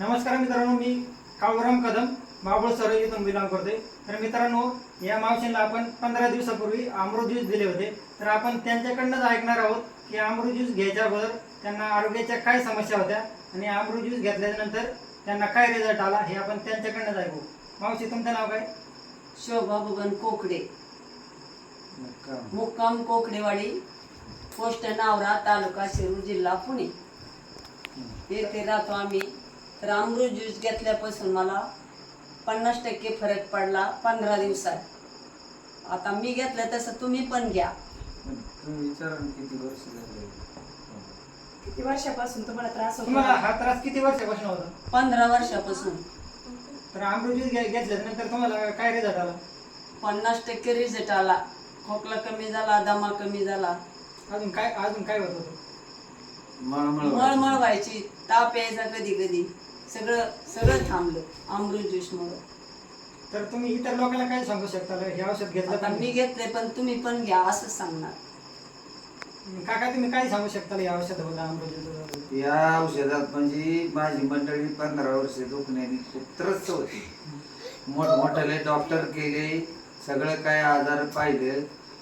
नमस्कार मित्रांनो मी काळूराम कदम बाबळ सर इथून बिलॉंग करतोय. तर मित्रांनो या मावशींना आपण पंधरा दिवसापूर्वी अमृत ज्यूस दिले होते. तर आपण त्यांच्याकडनंच ऐकणार आहोत की अमृत ज्यूस घ्यायच्या अगोदर त्यांना आरोग्याच्या काय समस्या होत्या आणि अमृत ज्यूस घेतल्यानंतर त्यांना काय रिझल्ट आला हे आपण त्यांच्याकडनंच ऐकू. मावशी तुमचं नाव काय? शोभा बबन कोकडे. मुक्काम. कोकडेवाडी पोस्ट नावरा तालुका शिरूर जिल्हा पुणे. येथे राहतो आम्ही. तर अमृत ज्यूस घेतल्यापासून मला पन्नास टक्के फरक पडला पंधरा दिवसात. आता मी घेतलं तसं तुम्ही पण घ्या. तुम्ही विचारा ना किती वर्ष झाले. किती वर्षापासून तुम्हाला त्रास तुम्हाला होतो हा त्रास किती वर्षापासून होता? पंधरा वर्षापासून. तर घे- घेतल्यानंतर तुम्हाला काय रिझल्ट आला? पन्नास टक्के रिझल्ट आला. खोकला कमी झाला दमा कमी झाला. अजून काय अजून काय होत होतं? मळमळ मळमळ व्हायची. ताप यायचा कधी कधी सगळं सगळं थांबलं अमृत ज्यूसमुळं. तर तुम्ही इतर लोकांना काय सांगू शकता हे औषध घेतलं आता तर मी घेतले पण तुम्ही पण घ्या असं सांगणार. काका तुम्ही काय सांगू शकता या औषधाबद्दल अमृत या औषधात म्हणजे माझी मंडळी पंधरा वर्ष दुखण्याने खूप त्रस्त होती. मोठमोठ्याले डॉक्टर केले सगळं काय आजार पाहिलं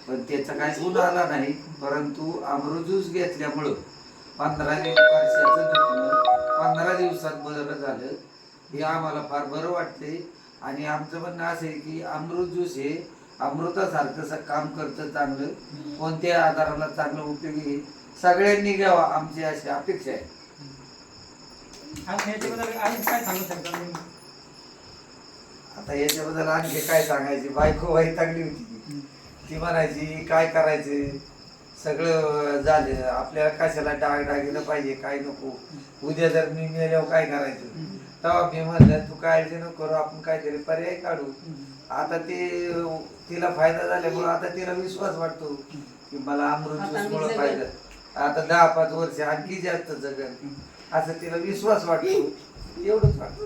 पण त्याचा काही गुण आला नाही. परंतु अमृत ज्यूस घेतल्यामुळं पंधरा दिवस वर्षाचं दुखणं पंधरा दिवसात बरं झालं हे आम्हाला फार बरं वाटते आणि आमचं म्हणणं असं आहे की अमृत ज्यूस हे अमृतासारखं काम करतं चांगलं. कोणत्या आजाराला चांगलं उपयोगी. सगळ्यांनी घ्यावा आमची अशी अपेक्षा आहे. आता याच्याबद्दल आणखी काय सांगायची? बायको वैतागली होती. ती. ती म्हणायची काय करायचं? सगळं झालं. आपल्याला कशाला डाग डागिलं पाहिजे काय नको? उद्या जर मी मेल्यावर काय करायचं? तेव्हा मी म्हणलं तू काळजी नको करू आपण काहीतरी पर्याय काढू. आता ते तिला फायदा झाल्यामुळे आता तिला विश्वास वाटतो की मला अमृत आता ज्यूस मी मुळे जगेल. फायदा आता दहा पाच वर्ष आणखी जास्त जगल असं तिला विश्वास वाटतो. एवढंच वाटतं.